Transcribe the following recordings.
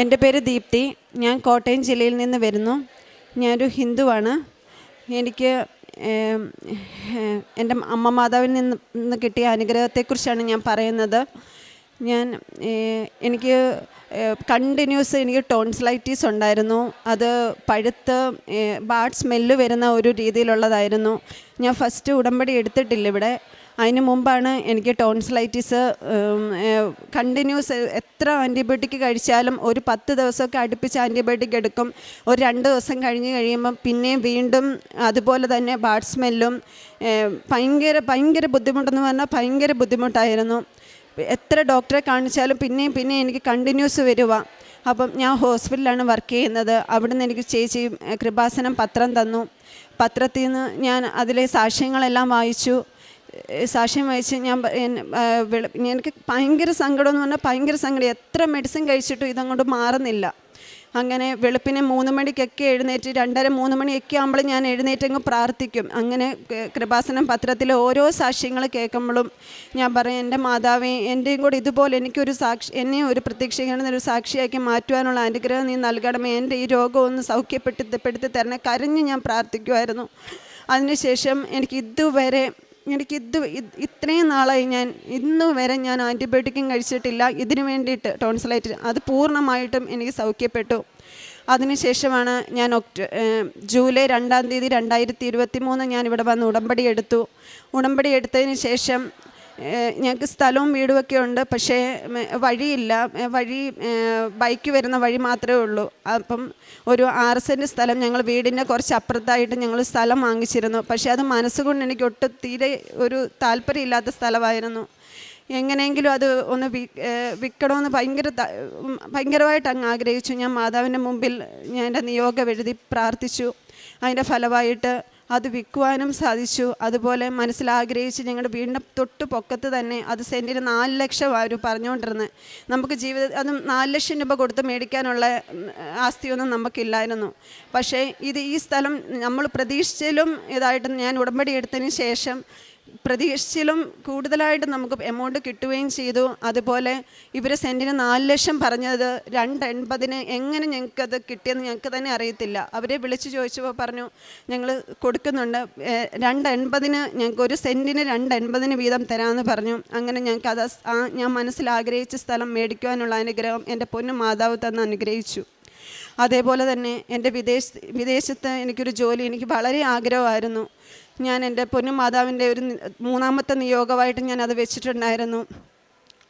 എന്റെ പേര് ദീപ്തി. ഞാൻ കോട്ടയം ജില്ലയിൽ നിന്ന് വരുന്നു. ഞാനൊരു ഹിന്ദുവാണ്. എനിക്ക് എന്റെ അമ്മ മാതാവിൽ നിന്ന് കിട്ടിയ അനുഗ്രഹത്തെക്കുറിച്ചാണ് ഞാൻ പറയുന്നത്. ഞാൻ എനിക്ക് കണ്ടിന്യൂസ് എനിക്ക് ടോൺസിലൈറ്റീസ് ഉണ്ടായിരുന്നു. അത് പഴുത്ത് ബാഡ് സ്മെല്ല് വരുന്ന ഒരു രീതിയിലുള്ളതായിരുന്നു. ഞാൻ ഫസ്റ്റ് ഉടമ്പടി എടുത്തിട്ടില്ല ഇവിടെ. അതിന് മുമ്പാണ് എനിക്ക് ടോൺസ്ലൈറ്റിസ് കണ്ടിന്യൂസ് എത്ര ആന്റിബയോട്ടിക് കഴിച്ചാലും ഒരു പത്ത് ദിവസമൊക്കെ അടുപ്പിച്ച് ആന്റിബയോട്ടിക് എടുക്കും. ഒരു രണ്ട് ദിവസം കഴിഞ്ഞ് കഴിയുമ്പം പിന്നെയും വീണ്ടും അതുപോലെ തന്നെ ബാഡ് സ്മെല്ലും ഭയങ്കര ഭയങ്കര ബുദ്ധിമുട്ടെന്ന് പറഞ്ഞാൽ ഭയങ്കര ബുദ്ധിമുട്ടായിരുന്നു. എത്ര ഡോക്ടറെ കാണിച്ചാലും പിന്നെയും പിന്നെയും എനിക്ക് കണ്ടിന്യൂസ് വരുക അപ്പം ഞാൻ ഹോസ്പിറ്റലിലാണ് വർക്ക് ചെയ്യുന്നത്. അവിടുന്ന് എനിക്ക് ചേച്ചി കൃപാസനം പത്രം തന്നു. പത്രത്തിൽ നിന്ന് ഞാൻ അതിലെ സാക്ഷ്യങ്ങളെല്ലാം വായിച്ചു. സാക്ഷ്യം വായിച്ച് ഞാൻ എനിക്ക് ഭയങ്കര സങ്കടം എന്ന് പറഞ്ഞാൽ ഭയങ്കര സങ്കടം. എത്ര മെഡിസിൻ കഴിച്ചിട്ടും ഇതങ്ങോട്ട് മാറുന്നില്ല. അങ്ങനെ വെളുപ്പിനെ മൂന്ന് മണിക്കൊക്കെ എഴുന്നേറ്റ് രണ്ടര മൂന്ന് മണിയൊക്കെ ആകുമ്പോൾ ഞാൻ എഴുന്നേറ്റങ്ങ് പ്രാർത്ഥിക്കും. അങ്ങനെ കൃപാസനം പത്രത്തിലെ ഓരോ സാക്ഷ്യങ്ങൾ കേൾക്കുമ്പോഴും ഞാൻ പറയും എന്റെ മാതാവേ എന്റെയും കൂടെ ഇതുപോലെ എനിക്കൊരു സാക്ഷി എന്നെ ഒരു പ്രത്യക്ഷീകരണ ഒരു സാക്ഷിയാക്കി മാറ്റുവാനുള്ള അനുഗ്രഹം നീ നൽകണമേ. എന്റെ ഈ രോഗം ഒന്ന് തരണേ കരഞ്ഞ് ഞാൻ പ്രാർത്ഥിക്കുമായിരുന്നു അതിനുശേഷം എനിക്ക് ഇതുവരെ എനിക്ക് ഇത് ഇത് ഇത്രയും നാളായി ഞാൻ ഇന്നു വരെ ഞാൻ ആന്റിബയോട്ടിക്കും കഴിച്ചിട്ടില്ല. ഇതിനു വേണ്ടിയിട്ട് ടോൺസിലൈറ്റ് അത് പൂർണമായിട്ടും എനിക്ക് സൗഖ്യപ്പെട്ടു. അതിനുശേഷമാണ് ഞാൻ ഒക്ടോ ജൂലൈ രണ്ടാം തീയതി രണ്ടായിരത്തി ഇരുപത്തി മൂന്ന് ഞാൻ ഇവിടെ വന്ന് ഉടമ്പടി എടുത്തു. ഉടമ്പടി എടുത്തതിന് ശേഷം ഞങ്ങൾക്ക് സ്ഥലവും വീടുമൊക്കെ ഉണ്ട് പക്ഷേ വഴിയില്ല. വഴി ബൈക്ക് വരുന്ന വഴി മാത്രമേ ഉള്ളൂ. അപ്പം ഒരു ആറ് സെന്റ് സ്ഥലം ഞങ്ങൾ വീടിന്റെ കുറച്ച് അപ്പുറത്തായിട്ട് ഞങ്ങൾ സ്ഥലം വാങ്ങിച്ചിരുന്നു. പക്ഷേ അത് മനസ്സുകൊണ്ട് എനിക്ക് ഒട്ടും തീരെ ഒരു താല്പര്യമില്ലാത്ത സ്ഥലമായിരുന്നു. എങ്ങനെയെങ്കിലും അത് ഒന്ന് വി വിൽക്കണമെന്ന് ഭയങ്കര ഭയങ്കരമായിട്ട് അങ്ങ് ആഗ്രഹിച്ചു. ഞാൻ മാതാവിന്റെ മുമ്പിൽ ഞാൻ എന്റെ നിയോഗം എഴുതി പ്രാർത്ഥിച്ചു. അതിന്റെ ഫലമായിട്ട് അത് വിൽക്കുവാനും സാധിച്ചു. അതുപോലെ മനസ്സിലാഗ്രഹിച്ച് ഞങ്ങളുടെ വീടിന്റെ തൊട്ട് പൊക്കത്ത് തന്നെ അത് സെന്റിന് നാല് ലക്ഷം അവർ പറഞ്ഞുകൊണ്ടിരുന്നത് നമുക്ക് ജീവിത അതും നാല് ലക്ഷം രൂപ കൊടുത്ത് മേടിക്കാനുള്ള ആസ്തിയൊന്നും നമുക്കില്ലായിരുന്നു. പക്ഷേ ഇത് ഈ സ്ഥലം നമ്മൾ പ്രതീക്ഷിച്ചാലും ഇതായിട്ട് ഞാൻ ഉടമ്പടി എടുത്തതിന് ശേഷം പ്രതീക്ഷിച്ചിലും കൂടുതലായിട്ട് നമുക്ക് എമൗണ്ട് കിട്ടുകയും ചെയ്തു. അതുപോലെ ഇവർ സെന്റിന് നാല് ലക്ഷം പറഞ്ഞത് രണ്ട് എൺപതിന് എങ്ങനെ ഞങ്ങൾക്കത് കിട്ടിയെന്ന് ഞങ്ങൾക്ക് തന്നെ അറിയത്തില്ല. അവരെ വിളിച്ചു ചോദിച്ചപ്പോൾ പറഞ്ഞു ഞങ്ങൾ കൊടുക്കുന്നുണ്ട്. രണ്ട് എൺപതിന് ഞങ്ങൾക്ക് ഒരു സെന്റിന് രണ്ട് എൺപതിന് വീതം തരാമെന്ന് പറഞ്ഞു. അങ്ങനെ ഞങ്ങൾക്ക് അത് ആ ഞാൻ മനസ്സിൽ ആഗ്രഹിച്ച സ്ഥലം മേടിക്കുവാനുള്ള അനുഗ്രഹം എന്റെ പൊന്നു മാതാവ് തന്ന് അനുഗ്രഹിച്ചു. അതേപോലെ തന്നെ എന്റെ വിദേശ വിദേശത്ത് എനിക്കൊരു ജോലി എനിക്ക് വളരെ ആഗ്രഹമായിരുന്നു. ഞാൻ എന്റെ പൊന്നു മാതാവിന്റെ ഒരു മൂന്നാമത്തെ നിയോഗമായിട്ട് ഞാൻ അത് വെച്ചിട്ടുണ്ടായിരുന്നു.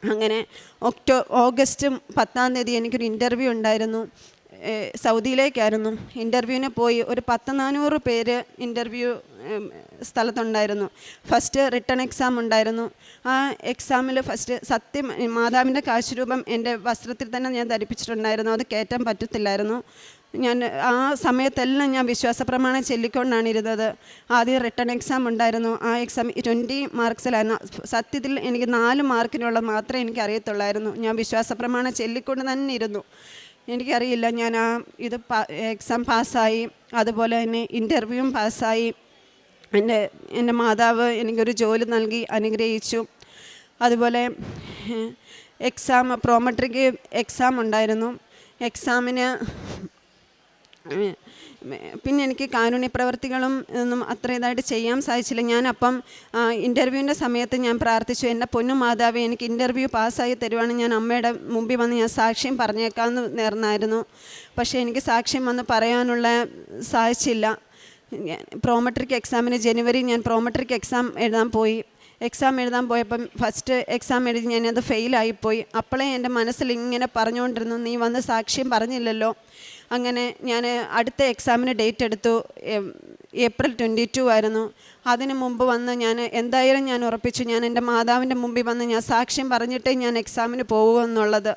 അങ്ങനെ ഒക്ടോ ഓഗസ്റ്റ് പത്താം തീയതി എനിക്കൊരു ഇന്റർവ്യൂ ഉണ്ടായിരുന്നു. സൗദിയിലേക്കായിരുന്നു. ഇന്റർവ്യൂവിന് പോയി ഒരു പത്ത് നാനൂറ് പേര് ഇന്റർവ്യൂ സ്ഥലത്തുണ്ടായിരുന്നു. ഫസ്റ്റ് റിട്ടേൺ എക്സാം ഉണ്ടായിരുന്നു. ആ എക്സാമിൽ ഫസ്റ്റ് സത്യം മാതാവിന്റെ കാശുരൂപം എന്റെ വസ്ത്രത്തിൽ തന്നെ ഞാൻ ധരിപ്പിച്ചിട്ടുണ്ടായിരുന്നു. അത് കയറ്റാൻ പറ്റത്തില്ലായിരുന്നു. ഞാൻ ആ സമയത്തെല്ലാം ഞാൻ വിശ്വാസ പ്രമാണം ചൊല്ലിക്കൊണ്ടാണ് ഇരുന്നത്. ആദ്യം റിട്ടേൺ എക്സാം ഉണ്ടായിരുന്നു. ആ എക്സാം ട്വന്റി മാർക്സിലായിരുന്നു. സത്യത്തിൽ എനിക്ക് നാല് മാർക്കിനുള്ള മാത്രമേ എനിക്ക് അറിയത്തുള്ളായിരുന്നു ഞാൻ വിശ്വാസ പ്രമാണം ചൊല്ലിക്കൊണ്ട് തന്നെ ഇരുന്നു. എനിക്കറിയില്ല. ഞാൻ ആ ഇത് എക്സാം പാസ്സായി. അതുപോലെ തന്നെ ഇന്റർവ്യൂവും പാസ്സായി. എന്റെ എന്റെ മാതാവ് എനിക്കൊരു ജോലി നൽകി അനുഗ്രഹിച്ചു. അതുപോലെ എക്സാം പ്രോമെട്രിക് എക്സാം ഉണ്ടായിരുന്നു. എക്സാമിന് പിന്നെ എനിക്ക് കാരുണ്യ പ്രവർത്തികളും ഒന്നും അത്ര ഇതായിട്ട് ചെയ്യാൻ സാധിച്ചില്ല. ഞാൻ അപ്പം ഇന്റർവ്യൂവിന്റെ സമയത്ത് ഞാൻ പ്രാർത്ഥിച്ചു എന്റെ പൊന്നു മാതാവേ എനിക്ക് ഇന്റർവ്യൂ പാസ്സായി തരുവാണ്. ഞാൻ അമ്മയുടെ മുമ്പിൽ വന്ന് ഞാൻ സാക്ഷ്യം പറഞ്ഞേക്കാമെന്ന് നേർന്നായിരുന്നു. പക്ഷേ എനിക്ക് സാക്ഷ്യം വന്ന് പറയാനുള്ള സാധിച്ചില്ല. പ്രോമെട്രിക് എക്സാമിന് ജനുവരി ഞാൻ പ്രോമെട്രിക് എക്സാം എഴുതാൻ പോയി. എക്സാം എഴുതാൻ പോയപ്പം ഫസ്റ്റ് എക്സാം എഴുതി ഞാനത് ഫെയിലായിപ്പോയി. അപ്പോഴേ എന്റെ മനസ്സിൽ ഇങ്ങനെ പറഞ്ഞുകൊണ്ടിരുന്നു നീ വന്ന് സാക്ഷ്യം പറഞ്ഞില്ലല്ലോ. അങ്ങനെ ഞാൻ അടുത്ത എക്സാമിന് ഡേറ്റ് എടുത്തു. ഏപ്രിൽ ട്വന്റി ടു ആയിരുന്നു. അതിന് മുമ്പ് വന്ന് ഞാൻ എന്തായാലും ഞാൻ ഉറപ്പിച്ചു. ഞാൻ എന്റെ മാതാവിന്റെ മുമ്പിൽ വന്ന് ഞാൻ സാക്ഷ്യം പറഞ്ഞിട്ടേ ഞാൻ എക്സാമിന് പോകുമെന്നുള്ളത്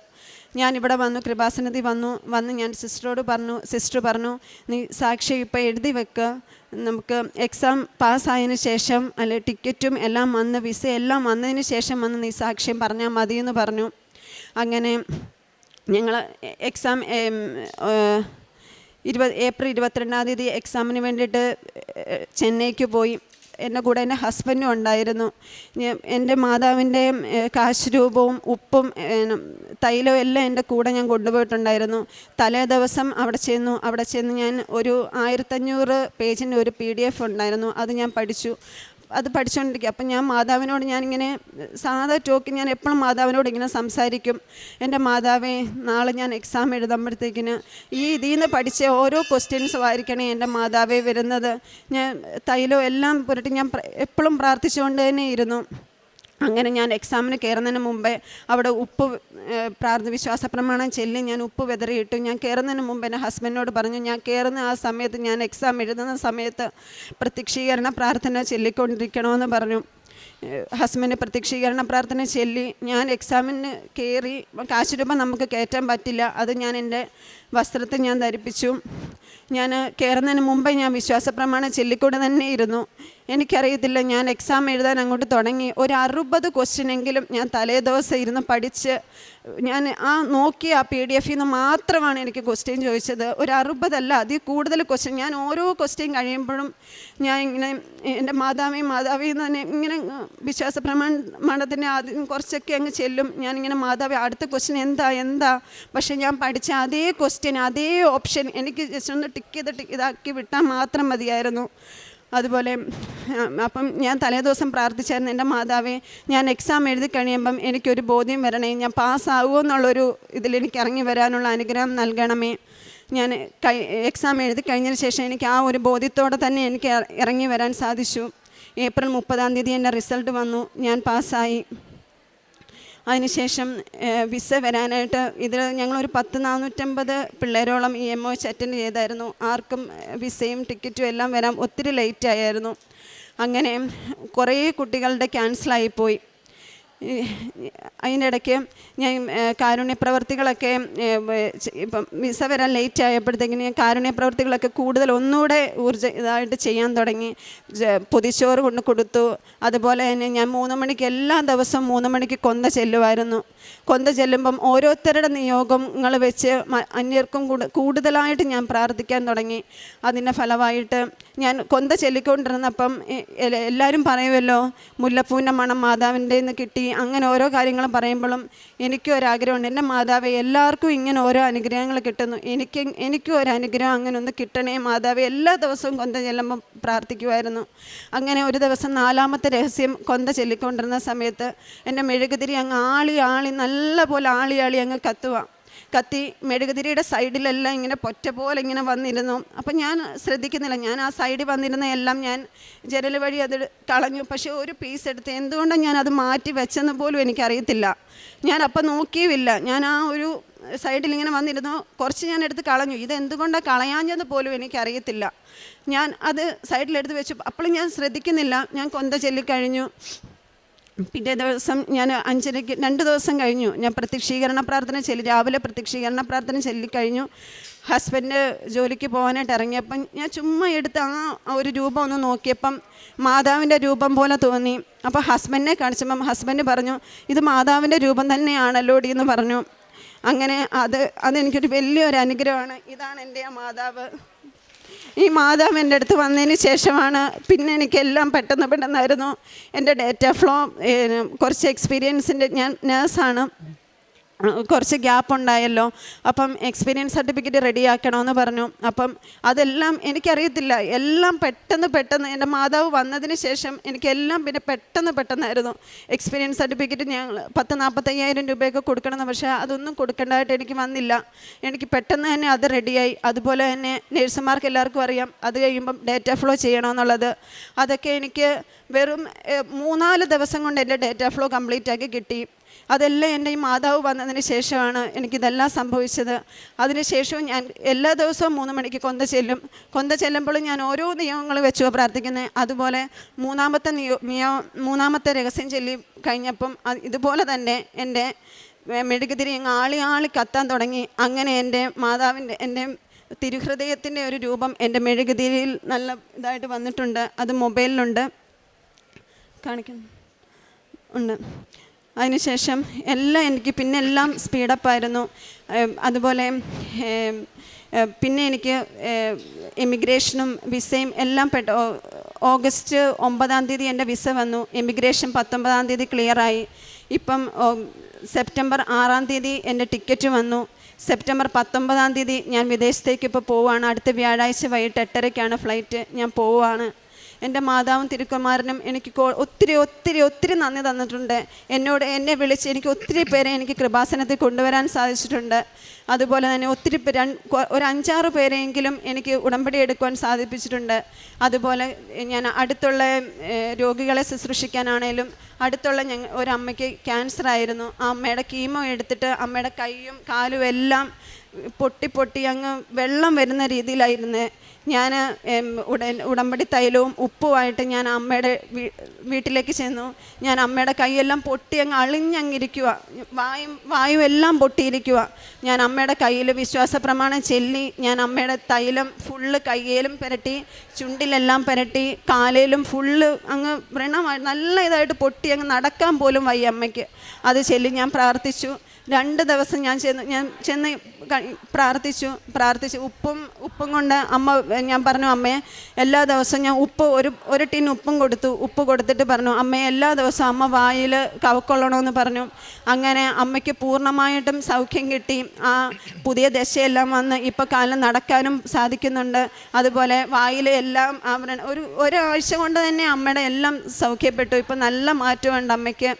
ഇവിടെ വന്നു കൃപാസനത്തിൽ വന്നു വന്ന് ഞാൻ സിസ്റ്ററോട് പറഞ്ഞു സിസ്റ്റർ പറഞ്ഞു നീ സാക്ഷി ഇപ്പോൾ എഴുതി വെക്കുക നമുക്ക് എക്സാം പാസ്സായതിനു ശേഷം അല്ലെ ടിക്കറ്റും എല്ലാം വന്ന് വിസ എല്ലാം വന്നതിന് ശേഷം വന്ന് നീ സാക്ഷ്യം പറഞ്ഞാൽ മതിയെന്ന് പറഞ്ഞു. അങ്ങനെ ഞങ്ങൾ എക്സാം ഇരുപത് ഏപ്രിൽ ഇരുപത്തിരണ്ടാം തീയതി എക്സാമിന് വേണ്ടിയിട്ട് ചെന്നൈക്ക് പോയി. എന്റെ കൂടെ എന്റെ ഹസ്ബൻഡും ഉണ്ടായിരുന്നു. എന്റെ മാതാവിന്റെ കാശ് രൂപവും ഉപ്പും തൈലവും എല്ലാം എന്റെ കൂടെ ഞാൻ കൊണ്ടുപോയിട്ടുണ്ടായിരുന്നു. തലേ ദിവസം അവിടെ ചെന്നു. അവിടെ ചെന്ന് ഞാൻ ഒരു ആയിരത്തഞ്ഞൂറ് പേജിന്റെ ഒരു പി ഡി എഫ് ഉണ്ടായിരുന്നു. അത് ഞാൻ പഠിച്ചു. അത് പഠിച്ചുകൊണ്ടിരിക്കുക അപ്പം ഞാൻ മാതാവിനോട് ഞാനിങ്ങനെ സാധാ ടോക്ക് ഞാൻ എപ്പോഴും മാതാവിനോട് ഇങ്ങനെ സംസാരിക്കും. എന്റെ മാതാവേ നാളെ ഞാൻ എക്സാം എഴുതുമ്പോഴത്തേക്കിന് ഈ ഇതിൽ നിന്ന് പഠിച്ച ഓരോ ക്വസ്റ്റ്യൻസും ആയിരിക്കണേ എന്റെ മാതാവേ വരുന്നത്. ഞാൻ തൈലോ എല്ലാം പുരട്ടി ഞാൻ എപ്പോഴും പ്രാർത്ഥിച്ചുകൊണ്ട് തന്നെ ഇരുന്നു. അങ്ങനെ ഞാൻ എക്സാമിന് കയറുന്നതിന് മുമ്പേ അവിടെ ഉപ്പ് പ്രാർത്ഥന വിശ്വാസ പ്രമാണം ചെല്ലി ഞാൻ ഉപ്പ് വെതറിയിട്ടു. ഞാൻ കയറുന്നതിന് മുമ്പ് എന്റെ ഹസ്ബൻഡിനോട് പറഞ്ഞു ഞാൻ കയറുന്ന ആ സമയത്ത് ഞാൻ എക്സാം എഴുതുന്ന സമയത്ത് പ്രത്യക്ഷീകരണ പ്രാർത്ഥന ചൊല്ലിക്കൊണ്ടിരിക്കണമെന്ന് പറഞ്ഞു. ഹസ്ബൻഡ് പ്രത്യക്ഷീകരണ പ്രാർത്ഥന ചൊല്ലി. ഞാൻ എക്സാമിന് കയറി കാശ് രൂപ നമുക്ക് കയറ്റാൻ പറ്റില്ല. അത് ഞാൻ എന്റെ വസ്ത്രത്തെ ഞാൻ ധരിപ്പിച്ചു. ഞാൻ കയറുന്നതിന് മുമ്പേ ഞാൻ വിശ്വാസ പ്രമാണം ചൊല്ലിക്കൊണ്ട് തന്നെ ഇരുന്നു. എനിക്കറിയത്തില്ല ഞാൻ എക്സാം എഴുതാൻ അങ്ങോട്ട് തുടങ്ങി. ഒരു അറുപത് ക്വസ്റ്റ്യനെങ്കിലും ഞാൻ തലേ ദിവസം ഇരുന്ന് പഠിച്ച് ഞാൻ ആ നോക്കി ആ പി ഡി എഫിൽ നിന്ന് മാത്രമാണ് എനിക്ക് ക്വസ്റ്റ്യൻ ചോദിച്ചത്. ഒരു അറുപതല്ല അതിൽ കൂടുതൽ ക്വസ്റ്റ്യൻ ഞാൻ ഓരോ ക്വസ്റ്റ്യൻ കഴിയുമ്പോഴും ഞാൻ ഇങ്ങനെ എന്റെ മാതാവിയും മാതാവിയും എന്ന് തന്നെ ഇങ്ങനെ വിശ്വാസ പ്രമാണത്തിന്റെ ആദ്യം കുറച്ചൊക്കെ അങ്ങ് ചെല്ലും. ഞാനിങ്ങനെ മാതാവി അടുത്ത ക്വസ്റ്റ്യൻ എന്താ എന്താ? പക്ഷേ ഞാൻ പഠിച്ച അതേ ക്വസ്റ്റ്യൻ അതേ ഓപ്ഷൻ എനിക്ക് ജസ്റ്റ് ഒന്ന് ടിക്ക് ചെയ്ത് ടിക്ക് ഇതാക്കി വിട്ടാൽ മാത്രം മതിയായിരുന്നു. അതുപോലെ അപ്പം ഞാൻ തലേദിവസം പ്രാർത്ഥിച്ചായിരുന്നു എന്റെ മാതാവേ ഞാൻ എക്സാം എഴുതി കഴിയുമ്പം എനിക്കൊരു ബോധ്യം വരണേ. ഞാൻ പാസ്സാകുമോ എന്നുള്ളൊരു ഇതിൽ എനിക്ക് ഇറങ്ങി വരാനുള്ള അനുഗ്രഹം നൽകണമേ. ഞാൻ കൈ എക്സാം എഴുതി കഴിഞ്ഞതിന് ശേഷം എനിക്ക് ആ ഒരു ബോധ്യത്തോടെ തന്നെ എനിക്ക് ഇറങ്ങി വരാൻ സാധിച്ചു. ഏപ്രിൽ മുപ്പതാം തീയതി എന്റെ റിസൾട്ട് വന്നു. ഞാൻ പാസ്സായി. അതിനുശേഷം വിസ വരാനായിട്ട് ഇതിൽ ഞങ്ങളൊരു പത്ത് നാനൂറ്റമ്പത് പിള്ളേരോളം ഇ എം ഒ അറ്റൻഡ് ചെയ്തായിരുന്നു. ആർക്കും വിസയും ടിക്കറ്റും എല്ലാം വരാൻ ഒത്തിരി ലേറ്റ് ആയിരുന്നു. അങ്ങനെ കുറേ കുട്ടികളുടെ ക്യാൻസലായിപ്പോയി അതിന്റെ ഇടയ്ക്ക് ഞാൻ കാരുണ്യപ്രവർത്തികളൊക്കെ ഇപ്പം വിസ വരാൻ ലേറ്റ് ആയപ്പോഴത്തേക്കിന് ഞാൻ കാരുണ്യപ്രവർത്തികളൊക്കെ കൂടുതൽ ഒന്നുകൂടെ ഊർജ ഇതായിട്ട് ചെയ്യാൻ തുടങ്ങി. പൊതിച്ചോറ് കൊണ്ട് കൊടുത്തു. അതുപോലെ തന്നെ ഞാൻ മൂന്ന് മണിക്ക് എല്ലാ ദിവസവും മൂന്ന് മണിക്ക് കൊന്ത ചെല്ലുമായിരുന്നു. കൊന്ത ചെല്ലുമ്പം ഓരോരുത്തരുടെ നിയോഗങ്ങൾ വെച്ച് അന്യർക്കും കൂടുതലായിട്ട് ഞാൻ പ്രാർത്ഥിക്കാൻ തുടങ്ങി. അതിന്റെ ഫലമായിട്ട് ഞാൻ കൊന്ത ചൊല്ലിക്കൊണ്ടിരുന്നപ്പം എല്ലാവരും പറയുമല്ലോ മുല്ലപ്പൂവിന്റെ മണം മാതാവിന്റെ നിന്ന് കിട്ടി. അങ്ങനെ ഓരോ കാര്യങ്ങളും പറയുമ്പോഴും എനിക്കും ഒരാഗ്രഹമുണ്ട് എന്റെ മാതാവെ എല്ലാവർക്കും ഇങ്ങനെ ഓരോ അനുഗ്രഹങ്ങൾ കിട്ടുന്നു. എനിക്ക് എനിക്കും ഒരു അനുഗ്രഹം അങ്ങനെ ഒന്ന് കിട്ടണേ മാതാവെ. എല്ലാ ദിവസവും കൊന്ത ചെല്ലുമ്പം പ്രാർത്ഥിക്കുമായിരുന്നു അങ്ങനെ ഒരു ദിവസം നാലാമത്തെ രഹസ്യം കൊന്ത ചെല്ലിക്കൊണ്ടിരുന്ന സമയത്ത് എന്റെ മെഴുകുതിരി അങ്ങ് ആളി ആളി നല്ല പോലെ ആളി ആളി അങ്ങ് കത്തുക കത്തി മെഴുകുതിരിയുടെ സൈഡിലെല്ലാം ഇങ്ങനെ പൊറ്റ പോലെ ഇങ്ങനെ വന്നിരുന്നു. അപ്പം ഞാൻ ശ്രദ്ധിക്കുന്നില്ല. ഞാൻ ആ സൈഡിൽ വന്നിരുന്ന എല്ലാം ഞാൻ ജനൽ വഴി അത് കളഞ്ഞു. പക്ഷേ ഒരു പീസ് എടുത്ത് എന്തുകൊണ്ടാണ് ഞാൻ അത് മാറ്റി വെച്ചെന്ന് പോലും എനിക്കറിയത്തില്ല. ഞാൻ അപ്പം നോക്കിയുമില്ല. ഞാൻ ആ ഒരു സൈഡിൽ ഇങ്ങനെ വന്നിരുന്നു. കുറച്ച് ഞാൻ എടുത്ത് കളഞ്ഞു. ഇത് എന്തുകൊണ്ടാണ് കളയാഞ്ഞത് പോലും എനിക്കറിയത്തില്ല. ഞാൻ അത് സൈഡിലെടുത്ത് വെച്ചു. അപ്പോൾ ഞാൻ ശ്രദ്ധിക്കുന്നില്ല. ഞാൻ കൊന്ത ചൊല്ലിക്കഴിഞ്ഞു. പിറ്റേ ദിവസം ഞാൻ അഞ്ചരയ്ക്ക് രണ്ട് ദിവസം കഴിഞ്ഞു. ഞാൻ പ്രത്യക്ഷീകരണ പ്രാർത്ഥന ചെല്ലി രാവിലെ പ്രത്യക്ഷീകരണ പ്രാർത്ഥന ചൊല്ലിക്കഴിഞ്ഞു ഹസ്ബൻഡ് ജോലിക്ക് പോകാനായിട്ട് ഇറങ്ങിയപ്പം ഞാൻ ചുമ്മാ എടുത്ത് ആ ഒരു രൂപം ഒന്ന് നോക്കിയപ്പം മാതാവിന്റെ രൂപം പോലെ തോന്നി. അപ്പോൾ ഹസ്ബൻഡിനെ കാണിച്ചപ്പം ഹസ്ബൻഡ് പറഞ്ഞു ഇത് മാതാവിന്റെ രൂപം തന്നെയാണല്ലോ ഡി എന്ന് പറഞ്ഞു. അങ്ങനെ അത് അതെനിക്കൊരു വലിയൊരു അനുഗ്രഹമാണ്. ഇതാണ് എന്റെ ആ മാതാവ്. ഈ മാതാവ് എന്റെ അടുത്ത് വന്നതിന് ശേഷമാണ് പിന്നെ എനിക്കെല്ലാം പെട്ടെന്ന് പെട്ടെന്നായിരുന്നു എന്റെ ഡേറ്റ ഫ്ലോ കുറച്ച് എക്സ്പീരിയൻസിന്റെ ഞാൻ നേഴ്സാണ് കുറച്ച് ഗ്യാപ്പ് ഉണ്ടായല്ലോ. അപ്പം എക്സ്പീരിയൻസ് സർട്ടിഫിക്കറ്റ് റെഡിയാക്കണമെന്ന് പറഞ്ഞു. അപ്പം അതെല്ലാം എനിക്കറിയത്തില്ല. എല്ലാം പെട്ടെന്ന് പെട്ടെന്ന് എന്റെ മാതാവ് വന്നതിന് ശേഷം എനിക്കെല്ലാം പിന്നെ പെട്ടെന്ന് പെട്ടെന്നായിരുന്നു. എക്സ്പീരിയൻസ് സർട്ടിഫിക്കറ്റ് ഞങ്ങൾ പത്ത് നാൽപ്പത്തയ്യായിരം രൂപയൊക്കെ കൊടുക്കണമെന്ന്. പക്ഷേ അതൊന്നും കൊടുക്കേണ്ടതായിട്ട് എനിക്ക് വന്നില്ല. എനിക്ക് പെട്ടെന്ന് തന്നെ അത് റെഡിയായി അതുപോലെ തന്നെ നേഴ്സുമാർക്ക് എല്ലാവർക്കും അറിയാം. അത് കഴിയുമ്പം ഡേറ്റ ഫ്ലോ ചെയ്യണമെന്നുള്ളത്. അതൊക്കെ എനിക്ക് വെറും മൂന്നാൽ ദിവസം കൊണ്ട് എന്റെ ഡേറ്റ ഫ്ലോ കംപ്ലീറ്റ് ആക്കി കിട്ടി. അതെല്ലാം എന്റെ ഈ മാതാവ് വന്നതിന് ശേഷമാണ് എനിക്കിതെല്ലാം സംഭവിച്ചത്. അതിനുശേഷവും ഞാൻ എല്ലാ ദിവസവും മൂന്ന് മണിക്ക് കൊന്ത ചെല്ലും. കൊന്ത ചെല്ലുമ്പോഴും ഞാൻ ഓരോ നിയമങ്ങൾ വെച്ചു പ്രാർത്ഥിക്കുന്നത് അതുപോലെ മൂന്നാമത്തെ നിയോ മൂന്നാമത്തെ രഹസ്യം ചൊല്ലി കഴിഞ്ഞപ്പം ഇതുപോലെ തന്നെ എന്റെ മെഴുകുതിരി ആളി ആളി കത്താൻ തുടങ്ങി. അങ്ങനെ എന്റെ മാതാവിന്റെ എന്റെ തിരുഹൃദയത്തിന്റെ ഒരു രൂപം എന്റെ മെഴുകുതിരിയിൽ നല്ല ഇതായിട്ട് വന്നിട്ടുണ്ട്. അത് മൊബൈലിലുണ്ട്. കാണിക്കുന്നു. ഉണ്ട്. അതിനുശേഷം എല്ലാം എനിക്ക് പിന്നെ എല്ലാം സ്പീഡപ്പായിരുന്നു അതുപോലെ പിന്നെ എനിക്ക് എമിഗ്രേഷനും വിസയും എല്ലാം പെട്ട ഓഗസ്റ്റ് ഒമ്പതാം തീയതി എന്റെ വിസ വന്നു. എമിഗ്രേഷൻ പത്തൊമ്പതാം തീയതി ക്ലിയറായി ഇപ്പം സെപ്റ്റംബർ ആറാം തീയതി എന്റെ ടിക്കറ്റ് വന്നു. സെപ്റ്റംബർ പത്തൊമ്പതാം തീയതി ഞാൻ വിദേശത്തേക്ക് ഇപ്പോൾ പോവുകയാണ്. അടുത്ത വ്യാഴാഴ്ച വൈകിട്ട് എട്ടരയ്ക്കാണ് ഫ്ലൈറ്റ് ഞാൻ പോവുകയാണ്. എന്റെ മാതാവും തിരുക്കുമാരനും എനിക്ക് ഒത്തിരി ഒത്തിരി ഒത്തിരി നന്ദി തന്നിട്ടുണ്ട്. എന്നോട് എന്നെ വിളിച്ച് എനിക്ക് ഒത്തിരി പേരെ എനിക്ക് കൃപാസനത്തിൽ കൊണ്ടുവരാൻ സാധിച്ചിട്ടുണ്ട്. അതുപോലെ തന്നെ ഒത്തിരി ഒരു അഞ്ചാറ് പേരെങ്കിലും എനിക്ക് ഉടമ്പടി എടുക്കുവാൻ സാധിപ്പിച്ചിട്ടുണ്ട്. അതുപോലെ ഞാൻ അടുത്തുള്ള രോഗികളെ ശുശ്രൂഷിക്കാനാണേലും അടുത്തുള്ള ഞങ്ങൾ ഒരമ്മയ്ക്ക് ക്യാൻസർ ആയിരുന്നു. ആ അമ്മയുടെ കീമോ എടുത്തിട്ട് അമ്മയുടെ കൈയും കാലും എല്ലാം പൊട്ടി പൊട്ടി അങ്ങ് വെള്ളം വരുന്ന രീതിയിലായിരുന്നു. ഞാൻ ഉടൻ ഉടമ്പടി തൈലവും ഉപ്പുമായിട്ട് ഞാൻ അമ്മയുടെ വീട്ടിലേക്ക് ചെന്നു. ഞാൻ അമ്മയുടെ കൈയെല്ലാം പൊട്ടി അങ്ങ് അളിഞ്ഞങ്ങിരിക്കുക വായും വായും എല്ലാം പൊട്ടിയിരിക്കുക ഞാൻ അമ്മയുടെ കയ്യിൽ വിശ്വാസ പ്രമാണം ചെല്ലി ഞാൻ അമ്മയുടെ തൈലം ഫുള്ള് കയ്യിലും പുരട്ടി ചുണ്ടിലെല്ലാം പുരട്ടി കാലിലും ഫുള്ള് അങ്ങ് വ്രണമായി നല്ല ഇതായിട്ട് പൊട്ടി അങ്ങ് നടക്കാൻ പോലും വയ്യ അമ്മയ്ക്ക്. അത് ചെല്ലി ഞാൻ പ്രാർത്ഥിച്ചു. രണ്ട് ദിവസം ഞാൻ ചെന്ന് ഞാൻ ചെന്ന് പ്രാർത്ഥിച്ചു പ്രാർത്ഥിച്ചു. ഉപ്പും ഉപ്പും കൊണ്ട് അമ്മ ഞാൻ പറഞ്ഞു അമ്മയെ എല്ലാ ദിവസവും ഞാൻ ഉപ്പ് ഒരു ഒരു ടീൻ ഉപ്പും കൊടുത്തു. ഉപ്പ് കൊടുത്തിട്ട് പറഞ്ഞു അമ്മയെ എല്ലാ ദിവസവും അമ്മ വായിൽ കവക്കൊള്ളണമെന്ന് പറഞ്ഞു. അങ്ങനെ അമ്മയ്ക്ക് പൂർണമായിട്ടും സൗഖ്യം കിട്ടി. ആ പുതിയ ദശയെല്ലാം വന്ന് ഇപ്പോൾ കാലം നടക്കാനും സാധിക്കുന്നുണ്ട്. അതുപോലെ വായിൽ എല്ലാം ആവരണം. ഒരു ഒരാഴ്ച കൊണ്ട് തന്നെ അമ്മയുടെ എല്ലാം സൗഖ്യപ്പെട്ടു. ഇപ്പോൾ നല്ല മാറ്റമുണ്ട് അമ്മയ്ക്ക്.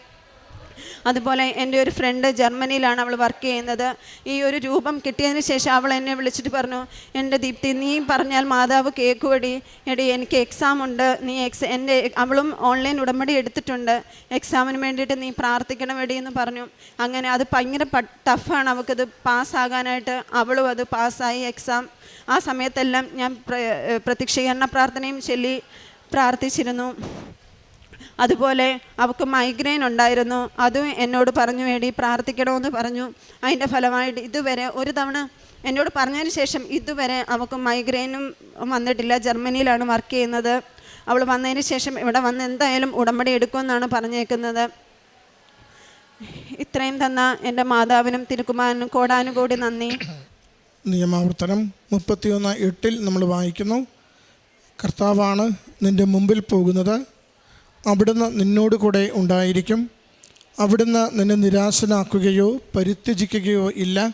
അതുപോലെ എന്റെ ഒരു ഫ്രണ്ട് ജർമ്മനിയിലാണ് അവൾ വർക്ക് ചെയ്യുന്നത്. ഈ ഒരു രൂപം കിട്ടിയതിന് ശേഷം അവൾ എന്നെ വിളിച്ചിട്ട് പറഞ്ഞു എന്റെ ദീപ്തി നീ പറഞ്ഞാൽ മാതാവ് കേക്കുവടി എടി എനിക്ക് എക്സാം ഉണ്ട്. നീ എക്സ് എന്റെ അവളും ഓൺലൈൻ ഉടമ്പടി എടുത്തിട്ടുണ്ട്. എക്സാമിന് വേണ്ടിയിട്ട് നീ പ്രാർത്ഥിക്കണം എടി എന്ന് പറഞ്ഞു. അങ്ങനെ അത് ഭയങ്കര ടഫാണ് അവൾക്കത് പാസ്സാകാനായിട്ട് അവളും അത് പാസ്സായി എക്സാം ആ സമയത്തെല്ലാം ഞാൻ പ്ര- പ്രത്യക്ഷീകരണ പ്രാർത്ഥനയും ചൊല്ലി പ്രാർത്ഥിച്ചിരുന്നു. അതുപോലെ അവൾക്ക് മൈഗ്രെയിൻ ഉണ്ടായിരുന്നു. അതും എന്നോട് പറഞ്ഞു വേണ്ടി പ്രാർത്ഥിക്കണമെന്ന് പറഞ്ഞു. അതിന്റെ ഫലമായിട്ട് ഇതുവരെ ഒരു തവണ എന്നോട് പറഞ്ഞതിന് ശേഷം ഇതുവരെ അവൾക്ക് മൈഗ്രെയിനും വന്നിട്ടില്ല. ജർമ്മനിയിലാണ് വർക്ക് ചെയ്യുന്നത്. അവൾ വന്നതിന് ശേഷം ഇവിടെ വന്ന് എന്തായാലും ഉടമ്പടി എടുക്കുമെന്നാണ് പറഞ്ഞേക്കുന്നത്. ഇത്രയും തന്ന എന്റെ മാതാവിനും തിരുക്കുമാരനും കോടാനുകൂടി നന്ദി. നിയമാവർത്തനം മുപ്പത്തിയൊന്ന് എട്ടിൽ നമ്മൾ വായിക്കുന്നു. കർത്താവാണ് നിന്റെ മുമ്പിൽ പോകുന്നത്. അവിടുന്ന് നിന്നോട് കൂടെ ഉണ്ടായിരിക്കും. അവിടുന്ന് നിന്നെ നിരാശനാക്കുകയോ പരിത്യജിക്കുകയോ ഇല്ല.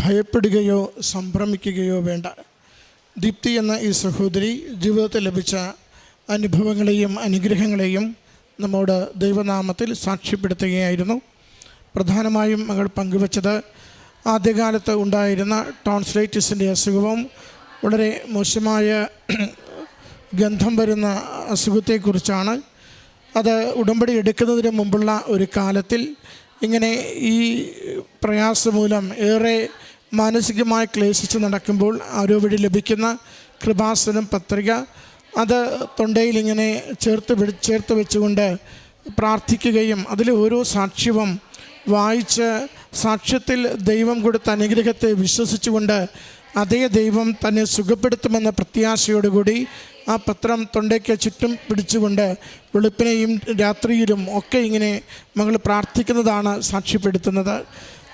ഭയപ്പെടുകയോ സംഭ്രമിക്കുകയോ വേണ്ട. ദീപ്തി എന്ന ഈ സഹോദരി ജീവിതത്തിൽ ലഭിച്ച അനുഭവങ്ങളെയും അനുഗ്രഹങ്ങളെയും നമ്മോട് ദൈവനാമത്തിൽ സാക്ഷ്യപ്പെടുത്തുകയായിരുന്നു. പ്രധാനമായും മകൾ പങ്കുവച്ചത് ആദ്യകാലത്ത് ഉണ്ടായിരുന്ന ടോൺസ്ലൈറ്റിസിന്റെ അസുഖവും വളരെ മോശമായ ഗന്ധം വരുന്ന അസുഖത്തെക്കുറിച്ചാണ്. അത് ഉടമ്പടി എടുക്കുന്നതിന് മുമ്പുള്ള ഒരു കാലത്തിൽ ഇങ്ങനെ ഈ പ്രയാസം മൂലം ഏറെ മാനസികമായി ക്ലേശിച്ച് നടക്കുമ്പോൾ ആരോ വഴി ലഭിക്കുന്ന കൃപാസനം പത്രിക അത് തൊണ്ടയിൽ ഇങ്ങനെ ചേർത്ത് പിടി ചേർത്ത് വെച്ചുകൊണ്ട് പ്രാർത്ഥിക്കുകയും അതിൽ ഓരോ സാക്ഷ്യവും വായിച്ച് സാക്ഷ്യത്തിൽ ദൈവം കൊടുത്ത അനുഗ്രഹത്തെ വിശ്വസിച്ചുകൊണ്ട് അതേ ദൈവം തന്നെ സുഖപ്പെടുത്തുമെന്ന പ്രത്യാശയോടുകൂടി ആ പത്രം തൊണ്ടയ്ക്ക് ചുറ്റും പിടിച്ചുകൊണ്ട് വെളുപ്പിനെയും രാത്രിയിലും ഒക്കെ ഇങ്ങനെ മകൾ പ്രാർത്ഥിക്കുന്നതാണ് സാക്ഷ്യപ്പെടുത്തുന്നത്.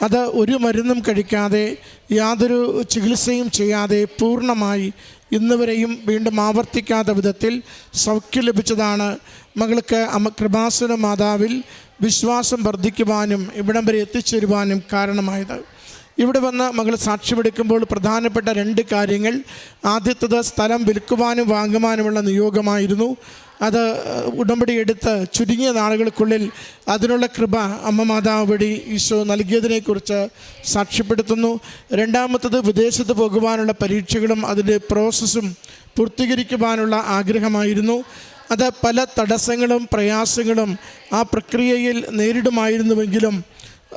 അത് ഒരു മരുന്നും കഴിക്കാതെ യാതൊരു ചികിത്സയും ചെയ്യാതെ പൂർണമായി ഇന്നുവരെയും വീണ്ടും ആവർത്തിക്കാത്ത വിധത്തിൽ സൗഖ്യം ലഭിച്ചതാണ് മകൾക്ക് അമ്മ കൃപാസുര മാതാവിൽ വിശ്വാസം വർദ്ധിക്കുവാനും ഇവിടം വരെ എത്തിച്ചേരുവാനും കാരണമായത്. ഇവിടെ വന്ന് മകൾ സാക്ഷ്യമെടുക്കുമ്പോൾ പ്രധാനപ്പെട്ട രണ്ട് കാര്യങ്ങൾ. ആദ്യത്തത് സ്ഥലം വിൽക്കുവാനും വാങ്ങുവാനുമുള്ള നിയോഗമായിരുന്നു. അത് ഉടമ്പടി എടുത്ത് ചുരുങ്ങിയ നാളുകൾക്കുള്ളിൽ അതിനുള്ള കൃപ അമ്മ മാതാവ് വഴി ഈശോ നൽകിയതിനെക്കുറിച്ച് സാക്ഷ്യപ്പെടുത്തുന്നു. രണ്ടാമത്തത് വിദേശത്ത് പോകുവാനുള്ള പരീക്ഷകളും അതിന്റെ പ്രോസസ്സും പൂർത്തീകരിക്കുവാനുള്ള ആഗ്രഹമായിരുന്നു. അത് പല തടസ്സങ്ങളും പ്രയാസങ്ങളും ആ പ്രക്രിയയിൽ നേരിടുമായിരുന്നുവെങ്കിലും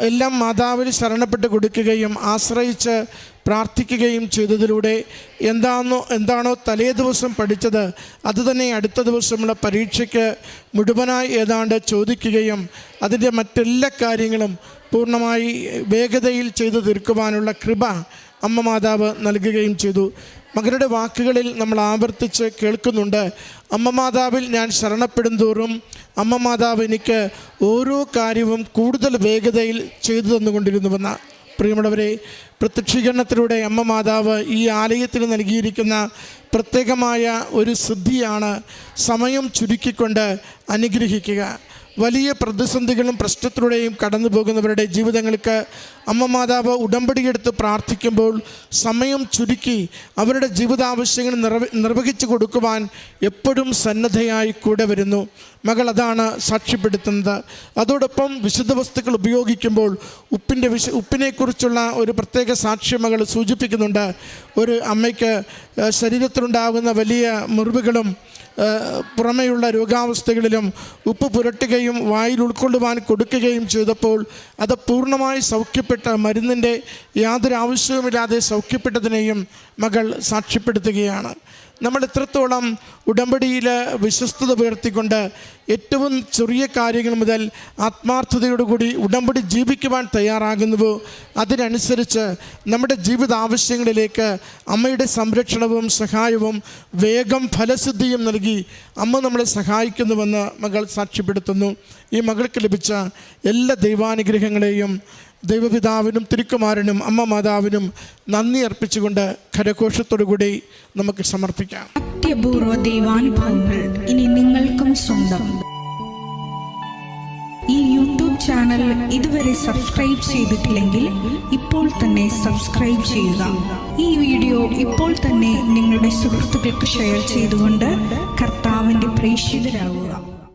എല്ലാം മാതാവിൽ ശരണപ്പെട്ട് കൊടുക്കുകയും ആശ്രയിച്ച് പ്രാർത്ഥിക്കുകയും ചെയ്തതിലൂടെ എന്താണോ എന്താണോ തലേ ദിവസം പഠിച്ചത് അതുതന്നെ അടുത്ത ദിവസമുള്ള പരീക്ഷയ്ക്ക് മുഴുവനായി ഏതാണ്ട് ചോദിക്കുകയും അതിന്റെ മറ്റെല്ലാ കാര്യങ്ങളും പൂർണമായി വേഗതയിൽ ചെയ്തു തീർക്കുവാനുള്ള കൃപ അമ്മ മാതാവ് നൽകുകയും ചെയ്തു. മകരുടെ വാക്കുകളിൽ നമ്മൾ ആവർത്തിച്ച് കേൾക്കുന്നുണ്ട്. അമ്മ മാതാവിൽ ഞാൻ ശരണപ്പെടും തോറും അമ്മ മാതാവ് എനിക്ക് ഓരോ കാര്യവും കൂടുതൽ വേഗതയിൽ ചെയ്തു തന്നുകൊണ്ടിരുന്നുവെന്ന. പ്രിയമുള്ളവരെ പ്രത്യക്ഷീകരണത്തിലൂടെ അമ്മ മാതാവ് ഈ ആലയത്തിന് നൽകിയിരിക്കുന്ന പ്രത്യേകമായ ഒരു സിദ്ധിയാണ് സമയം ചുരുക്കിക്കൊണ്ട് അനുഗ്രഹിക്കുക. വലിയ പ്രതിസന്ധികളും പ്രശ്നത്തിലൂടെയും കടന്നു പോകുന്നവരുടെ ജീവിതങ്ങൾക്ക് അമ്മ മാതാവ് ഉടമ്പടിയെടുത്ത് പ്രാർത്ഥിക്കുമ്പോൾ സമയം ചുരുക്കി അവരുടെ ജീവിതാവശ്യങ്ങൾ നിർവ നിർവഹിച്ചു കൊടുക്കുവാൻ എപ്പോഴും സന്നദ്ധയായി കൂടെ വരുന്നു. മകൾ അതാണ് സാക്ഷ്യപ്പെടുത്തുന്നത്. അതോടൊപ്പം വിശുദ്ധ വസ്തുക്കൾ ഉപയോഗിക്കുമ്പോൾ ഉപ്പിന്റെ വിശ ഉപ്പിനെക്കുറിച്ചുള്ള ഒരു പ്രത്യേക സാക്ഷ്യം മകൾ സൂചിപ്പിക്കുന്നുണ്ട്. ഒരു അമ്മയ്ക്ക് ശരീരത്തിലുണ്ടാകുന്ന വലിയ മുറിവുകളും പുറമെയുള്ള രോഗാവസ്ഥകളിലും ഉപ്പ് പുരട്ടുകയും വായിൽ ഉൾക്കൊള്ളുവാൻ കൊടുക്കുകയും ചെയ്തപ്പോൾ അത് പൂർണമായി സൗഖ്യപ്പെട്ട മരുന്നിന്റെ യാതൊരു ആവശ്യവുമില്ലാതെ സൗഖ്യപ്പെട്ടതിനെയും മകൾ സാക്ഷ്യപ്പെടുത്തുകയാണ്. നമ്മൾ എത്രത്തോളം ഉടമ്പടിയിൽ വിശ്വസ്തത പുലർത്തിക്കൊണ്ട് ഏറ്റവും ചെറിയ കാര്യങ്ങൾ മുതൽ ആത്മാർത്ഥതയോടുകൂടി ഉടമ്പടി ജീവിക്കുവാൻ തയ്യാറാകുന്നുവോ അതിനനുസരിച്ച് നമ്മുടെ ജീവിത ആവശ്യങ്ങളിലേക്ക് അമ്മയുടെ സംരക്ഷണവും സഹായവും വേഗം ഫലസിദ്ധിയും നൽകി അമ്മ നമ്മളെ സഹായിക്കുന്നുവെന്ന് മകൾ സാക്ഷ്യപ്പെടുത്തുന്നു. ഈ മകൾക്ക് ലഭിച്ച എല്ലാ ദൈവാനുഗ്രഹങ്ങളെയും ദൈവപിതാവിനും തിരുക്കുമാരനും അമ്മ മാതാവിനും നന്ദി അർപ്പിച്ചുകൊണ്ട് കരഘോഷത്തോടുകൂടി നമുക്ക് സമർപ്പിക്കാം. അത്യപൂർവ ദൈവാനുഭവങ്ങൾ ഇനി നിങ്ങൾക്കും സ്വന്തം. ഈ യൂട്യൂബ് ചാനൽ ഇതുവരെ സബ്സ്ക്രൈബ് ചെയ്തിട്ടില്ലെങ്കിൽ ഇപ്പോൾ തന്നെ സബ്സ്ക്രൈബ് ചെയ്യുക. ഈ വീഡിയോ ഇപ്പോൾ തന്നെ നിങ്ങളുടെ സുഹൃത്തുക്കൾക്ക് ഷെയർ ചെയ്തുകൊണ്ട് കർത്താവിന്റെ പ്രേക്ഷിതരാകുക